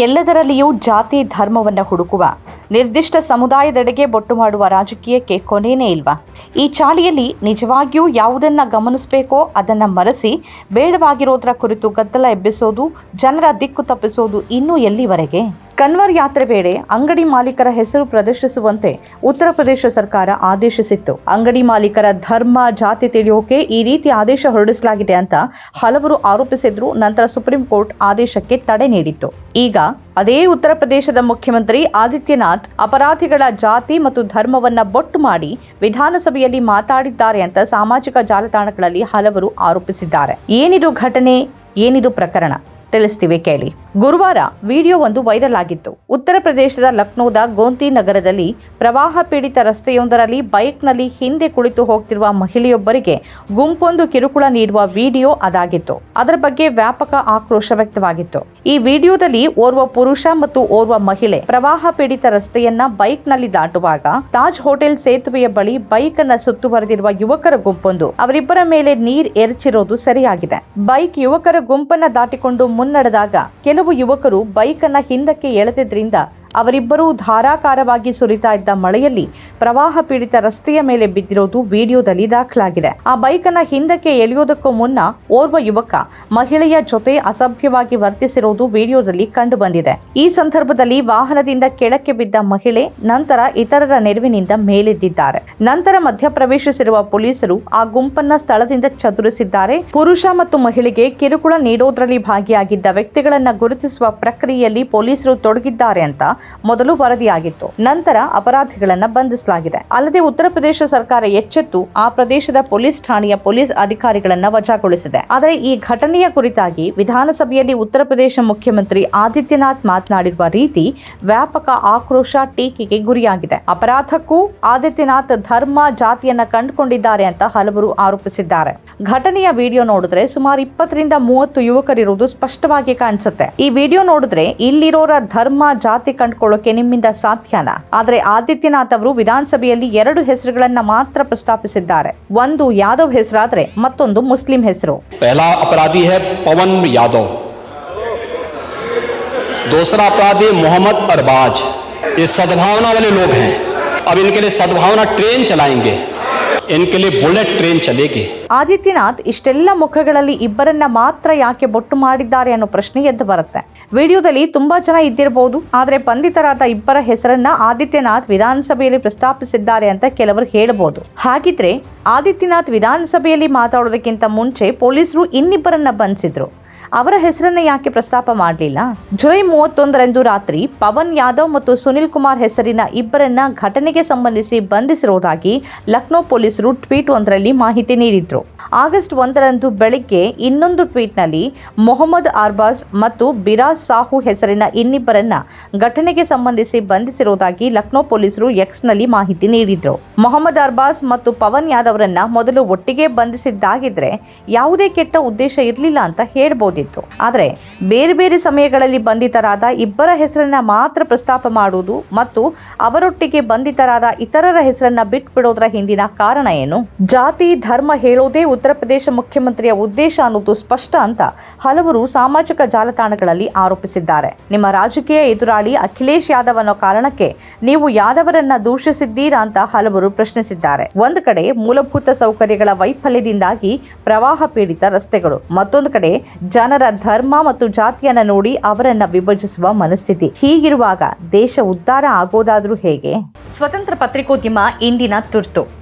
ಎಲ್ಲದರಲ್ಲಿಯೂ ಜಾತಿ ಧರ್ಮವನ್ನು ಹುಡುಕುವ. ನಿರ್ದಿಷ್ಟ ಸಮುದಾಯದೆಡೆಗೆ ಬೊಟ್ಟು ಮಾಡುವ ರಾಜಕೀಯಕ್ಕೆ ಕೊನೆಯೇ ಇಲ್ವಾ? ಈ ಚಾಳಿಯಲ್ಲಿ ನಿಜವಾಗಿಯೂ ಯಾವುದನ್ನ ಗಮನಿಸಬೇಕೋ ಅದನ್ನು ಮರೆಸಿ ಬೇಡವಾಗಿರೋದರ ಕುರಿತು ಗದ್ದಲ ಎಬ್ಬಿಸೋದು, ಜನರ ದಿಕ್ಕು ತಪ್ಪಿಸೋದು ಇನ್ನೂ ಎಲ್ಲಿವರೆಗೆ? ಕನ್ವರ್ ಯಾತ್ರೆ ವೇಳೆ ಅಂಗಡಿ ಮಾಲೀಕರ ಹೆಸರು ಪ್ರದರ್ಶಿಸುವಂತೆ ಉತ್ತರ ಪ್ರದೇಶ ಸರ್ಕಾರ ಆದೇಶಿಸಿತ್ತು. ಅಂಗಡಿ ಮಾಲೀಕರ ಧರ್ಮ, ಜಾತಿ ತಿಳಿಯೋಕೆ ಈ ರೀತಿ ಆದೇಶ ಹೊರಡಿಸಲಾಗಿದೆ ಅಂತ ಹಲವರು ಆರೋಪಿಸಿದ್ರು. ನಂತರ ಸುಪ್ರೀಂ ಕೋರ್ಟ್ ಆದೇಶಕ್ಕೆ ತಡೆ ನೀಡಿತ್ತು. ಈಗ ಅದೇ ಉತ್ತರ ಪ್ರದೇಶದ ಮುಖ್ಯಮಂತ್ರಿ ಆದಿತ್ಯನಾಥ್ ಅಪರಾಧಿಗಳ ಜಾತಿ ಮತ್ತು ಧರ್ಮವನ್ನ ಬೊಟ್ಟು ಮಾಡಿ ವಿಧಾನಸಭೆಯಲ್ಲಿ ಮಾತಾಡಿದ್ದಾರೆ ಅಂತ ಸಾಮಾಜಿಕ ಜಾಲತಾಣಗಳಲ್ಲಿ ಹಲವರು ಆರೋಪಿಸಿದ್ದಾರೆ. ಏನಿದು ಘಟನೆ, ಏನಿದು ಪ್ರಕರಣ? ತಿಳಿಸ್ತೀವಿ ಕೇಳಿ. ಗುರುವಾರ ವಿಡಿಯೋ ಒಂದು ವೈರಲ್ ಆಗಿತ್ತು. ಉತ್ತರ ಪ್ರದೇಶದ ಲಕ್ನೋದ ಗೋಂತಿ ನಗರದಲ್ಲಿ ಪ್ರವಾಹ ಪೀಡಿತ ರಸ್ತೆಯೊಂದರಲ್ಲಿ ಬೈಕ್ನಲ್ಲಿ ಹಿಂದೆ ಕುಳಿತು ಹೋಗ್ತಿರುವ ಮಹಿಳೆಯೊಬ್ಬರಿಗೆ ಗುಂಪೊಂದು ಕಿರುಕುಳ ನೀಡುವ ವಿಡಿಯೋ ಅದಾಗಿತ್ತು. ಅದರ ಬಗ್ಗೆ ವ್ಯಾಪಕ ಆಕ್ರೋಶ ವ್ಯಕ್ತವಾಗಿತ್ತು. ಈ ವಿಡಿಯೋದಲ್ಲಿ ಓರ್ವ ಪುರುಷ ಮತ್ತು ಓರ್ವ ಮಹಿಳೆ ಪ್ರವಾಹ ಪೀಡಿತ ರಸ್ತೆಯನ್ನ ಬೈಕ್ನಲ್ಲಿ ದಾಟುವಾಗ ತಾಜ್ ಹೋಟೆಲ್ ಸೇತುವೆಯ ಬಳಿ ಬೈಕ್ ಅನ್ನ ಸುತ್ತುವರೆದಿರುವ ಯುವಕರ ಗುಂಪೊಂದು ಅವರಿಬ್ಬರ ಮೇಲೆ ನೀರ್ ಎರಚಿರೋದು ಸರಿಯಾಗಿದೆ. ಬೈಕ್ ಯುವಕರ ಗುಂಪನ್ನ ದಾಟಿಕೊಂಡು ಮುನ್ನಡೆದಾಗ ಕೆಲವು ಯುವಕರು ಬೈಕನ್ನ ಹಿಂದಕ್ಕೆ ಎಳೆದಿದ್ರಿಂದ ಅವರಿಬ್ಬರೂ ಧಾರಾಕಾರವಾಗಿ ಸುರಿತಾ ಇದ್ದ ಮಳೆಯಲ್ಲಿ ಪ್ರವಾಹ ಪೀಡಿತ ರಸ್ತೆಯ ಮೇಲೆ ಬಿದ್ದಿರೋದು ವಿಡಿಯೋದಲ್ಲಿ ದಾಖಲಾಗಿದೆ. ಆ ಬೈಕನ್ನ ಹಿಂದಕ್ಕೆ ಎಳೆಯೋದಕ್ಕೂ ಮುನ್ನ ಓರ್ವ ಯುವಕ ಮಹಿಳೆಯ ಜೊತೆ ಅಸಭ್ಯವಾಗಿ ವರ್ತಿಸಿರುವುದು ವಿಡಿಯೋದಲ್ಲಿ ಕಂಡು ಬಂದಿದೆ ಈ ಸಂದರ್ಭದಲ್ಲಿ ವಾಹನದಿಂದ ಕೆಳಕ್ಕೆ ಬಿದ್ದ ಮಹಿಳೆ ನಂತರ ಇತರರ ನೆರವಿನಿಂದ ಮೇಲೆದ್ದಿದ್ದಾರೆ. ನಂತರ ಮಧ್ಯಪ್ರವೇಶಿಸಿರುವ ಪೊಲೀಸರು ಆ ಗುಂಪನ್ನ ಸ್ಥಳದಿಂದ ಚದುರಿಸಿದ್ದಾರೆ. ಪುರುಷ ಮತ್ತು ಮಹಿಳೆಗೆ ಕಿರುಕುಳ ನೀಡೋದ್ರಲ್ಲಿ ಭಾಗಿಯಾಗಿದ್ದ ವ್ಯಕ್ತಿಗಳನ್ನ ಗುರುತಿಸುವ ಪ್ರಕ್ರಿಯೆಯಲ್ಲಿ ಪೊಲೀಸರು ತೊಡಗಿದ್ದಾರೆ ಅಂತ ಮೊದಲು ವರದಿಯಾಗಿತ್ತು. ನಂತರ ಅಪರಾಧಿಗಳನ್ನ ಬಂಧಿಸಲಾಗಿದೆ. ಅಲ್ಲದೆ ಉತ್ತರ ಪ್ರದೇಶ ಸರ್ಕಾರ ಎಚ್ಚೆತ್ತು ಆ ಪ್ರದೇಶದ ಪೊಲೀಸ್ ಠಾಣೆಯ ಪೊಲೀಸ್ ಅಧಿಕಾರಿಗಳನ್ನ ವಜಾಗೊಳಿಸಿದೆ. ಆದರೆ ಈ ಘಟನೆಯ ಕುರಿತಾಗಿ ವಿಧಾನಸಭೆಯಲ್ಲಿ ಉತ್ತರ ಪ್ರದೇಶ ಮುಖ್ಯಮಂತ್ರಿ ಆದಿತ್ಯನಾಥ್ ಮಾತನಾಡಿರುವ ರೀತಿ ವ್ಯಾಪಕ ಆಕ್ರೋಶ ಟೀಕೆಗೆ ಗುರಿಯಾಗಿದೆ. ಅಪರಾಧಕ್ಕೂ ಆದಿತ್ಯನಾಥ್ ಧರ್ಮ ಜಾತಿಯನ್ನ ಕಂಡುಕೊಂಡಿದ್ದಾರೆ ಅಂತ ಹಲವರು ಆರೋಪಿಸಿದ್ದಾರೆ. ಘಟನೆಯ ವಿಡಿಯೋ ನೋಡಿದ್ರೆ ಸುಮಾರು ಇಪ್ಪತ್ತರಿಂದ ಮೂವತ್ತು ಯುವಕರಿರುವುದು ಸ್ಪಷ್ಟವಾಗಿ ಕಾಣಿಸುತ್ತೆ. ಈ ವಿಡಿಯೋ ನೋಡಿದ್ರೆ ಇಲ್ಲಿರೋರ ಧರ್ಮ ಜಾತಿ ಕಂಡುಕೊಳ್ಳೋಕೆ ನಿಮ್ಮಿಂದ ಸಾಧ್ಯನಾ ಆದ್ರೆ ಆದಿತ್ಯನಾಥ್ ಅವರು ವಿಧಾನಸಭೆಯಲ್ಲಿ ಎರಡು ಹೆಸರುಗಳನ್ನ ಮಾತ್ರ ಪ್ರಸ್ತಾಪಿಸಿದ್ದಾರೆ ಒಂದು ಯಾದವ್ ಹೆಸರಾದ್ರೆ ಮತ್ತೊಂದು ಮುಸ್ಲಿಂ ಹೆಸರು पहला अपराधी है पवन यादव दूसरा अपराधी मोहम्मद अरबाज ये सद्भावना वाले लोग हैं अब इनके लिए सद्भावना ट्रेन चलाएंगे ಬುಲೆಟ್ ಟ್ರೈನ್ ಆದಿತ್ಯನಾಥ್, ಇಷ್ಟೆಲ್ಲ ಮುಖಗಳಲ್ಲಿ ಇಬ್ಬರನ್ನ ಮಾತ್ರ ಯಾಕೆ ಬೊಟ್ಟು ಮಾಡಿದ್ದಾರೆ ಅನ್ನೋ ಪ್ರಶ್ನೆ ಎದ್ದು ಬರುತ್ತೆ. ವಿಡಿಯೋದಲ್ಲಿ ತುಂಬಾ ಜನ ಇದ್ದಿರಬಹುದು ಆದ್ರೆ ಬಂಧಿತರಾದ ಇಬ್ಬರ ಹೆಸರನ್ನ ಆದಿತ್ಯನಾಥ್ ವಿಧಾನಸಭೆಯಲ್ಲಿ ಪ್ರಸ್ತಾಪಿಸಿದ್ದಾರೆ ಅಂತ ಕೆಲವರು ಹೇಳಬಹುದು ಹಾಗಿದ್ರೆ ಆದಿತ್ಯನಾಥ್ ವಿಧಾನಸಭೆಯಲ್ಲಿ ಮಾತಾಡೋದಕ್ಕಿಂತ ಮುಂಚೆ ಪೊಲೀಸರು ಇನ್ನಿಬ್ಬರನ್ನ ಬಂಧಿಸಿದ್ರು. ಅವರ ಹೆಸರನ್ನು ಯಾಕೆ ಪ್ರಸ್ತಾಪ ಮಾಡಲಿಲ್ಲ? ಜುಲೈ ಮೂವತ್ತೊಂದರಂದು ರಾತ್ರಿ ಪವನ್ ಯಾದವ್ ಮತ್ತು ಸುನಿಲ್ ಕುಮಾರ್ ಹೆಸರಿನ ಇಬ್ಬರನ್ನ ಘಟನೆಗೆ ಸಂಬಂಧಿಸಿ ಬಂಧಿಸಿರುವುದಾಗಿ ಲಕ್ನೋ ಪೊಲೀಸರು ಟ್ವೀಟ್ ಒಂದರಲ್ಲಿ ಮಾಹಿತಿ ನೀಡಿದ್ರು. ಆಗಸ್ಟ್ ಒಂದರಂದು ಬೆಳಿಗ್ಗೆ ಇನ್ನೊಂದು ಟ್ವೀಟ್ನಲ್ಲಿ ಮೊಹಮ್ಮದ್ ಅರ್ಬಾಜ್ ಮತ್ತು ಬಿರಾಜ್ ಸಾಹು ಹೆಸರಿನ ಇನ್ನಿಬ್ಬರನ್ನ ಘಟನೆಗೆ ಸಂಬಂಧಿಸಿ ಬಂಧಿಸಿರುವುದಾಗಿ ಲಕ್ನೋ ಪೊಲೀಸರು ಎಕ್ಸ್ನಲ್ಲಿ ಮಾಹಿತಿ ನೀಡಿದ್ರು. ಮೊಹಮ್ಮದ್ ಅರ್ಬಾಸ್ ಮತ್ತು ಪವನ್ ಯಾದವ್ರನ್ನ ಮೊದಲು ಒಟ್ಟಿಗೆ ಬಂಧಿಸಿದ್ದಾಗಿದ್ರೆ ಯಾವುದೇ ಕೆಟ್ಟ ಉದ್ದೇಶ ಇರಲಿಲ್ಲ ಅಂತ ಹೇಳ್ಬೋದಿತ್ತು. ಆದರೆ ಬೇರೆ ಬೇರೆ ಸಮಯಗಳಲ್ಲಿ ಬಂಧಿತರಾದ ಇಬ್ಬರ ಹೆಸರನ್ನ ಮಾತ್ರ ಪ್ರಸ್ತಾಪ ಮಾಡುವುದು ಮತ್ತು ಅವರೊಟ್ಟಿಗೆ ಬಂಧಿತರಾದ ಇತರರ ಹೆಸರನ್ನ ಬಿಟ್ಬಿಡೋದ್ರ ಹಿಂದಿನ ಕಾರಣ ಏನು? ಜಾತಿ, ಧರ್ಮ ಹೇಳೋದೇ ಉತ್ತರ ಪ್ರದೇಶ ಮುಖ್ಯಮಂತ್ರಿಯ ಉದ್ದೇಶ ಅನ್ನೋದು ಸ್ಪಷ್ಟ ಅಂತ ಹಲವರು ಸಾಮಾಜಿಕ ಜಾಲತಾಣಗಳಲ್ಲಿ ಆರೋಪಿಸಿದ್ದಾರೆ. ನಿಮ್ಮ ರಾಜಕೀಯ ಎದುರಾಳಿ ಅಖಿಲೇಶ್ ಯಾದವ್ ಅನ್ನೋ ಕಾರಣಕ್ಕೆ ನೀವು ಯಾದವರನ್ನ ದೂಷಿಸಿದ್ದೀರಾ ಅಂತ ಹಲವರು ಪ್ರಶ್ನಿಸಿದ್ದಾರೆ. ಒಂದು ಕಡೆ ಮೂಲಭೂತ ಸೌಕರ್ಯಗಳ ವೈಫಲ್ಯದಿಂದಾಗಿ ಪ್ರವಾಹ ಪೀಡಿತ ರಸ್ತೆಗಳು, ಮತ್ತೊಂದು ಕಡೆ ಜನರ ಧರ್ಮ ಮತ್ತು ಜಾತಿಯನ್ನ ನೋಡಿ ಅವರನ್ನ ವಿಭಜಿಸುವ ಮನಸ್ಥಿತಿ. ಹೀಗಿರುವಾಗ ದೇಶ ಉದ್ಧಾರ ಆಗೋದಾದ್ರೂ ಹೇಗೆ? ಸ್ವತಂತ್ರ ಪತ್ರಿಕೋದ್ಯಮ ಇಂದಿನ ತುರ್ತು.